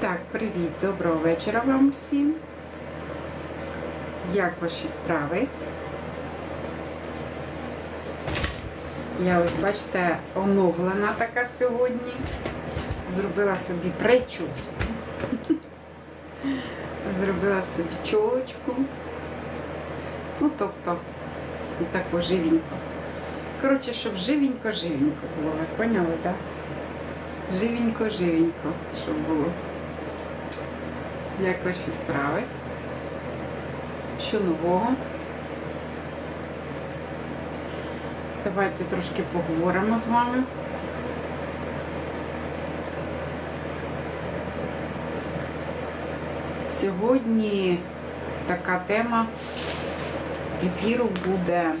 Так, привіт, доброго вечора вам всім. Як ваші справи? Я ось, бачите, оновлена така сьогодні. Зробила собі прическу. Зробила собі чолочку. Ну, тобто, таку живенько. Коротше, щоб живенько-живенько було. Ви поняли, так? Да? Живенько-живенько, щоб було. Як ваші справи? Що нового? Давайте трошки поговоримо з вами. Сьогодні така тема ефіру буде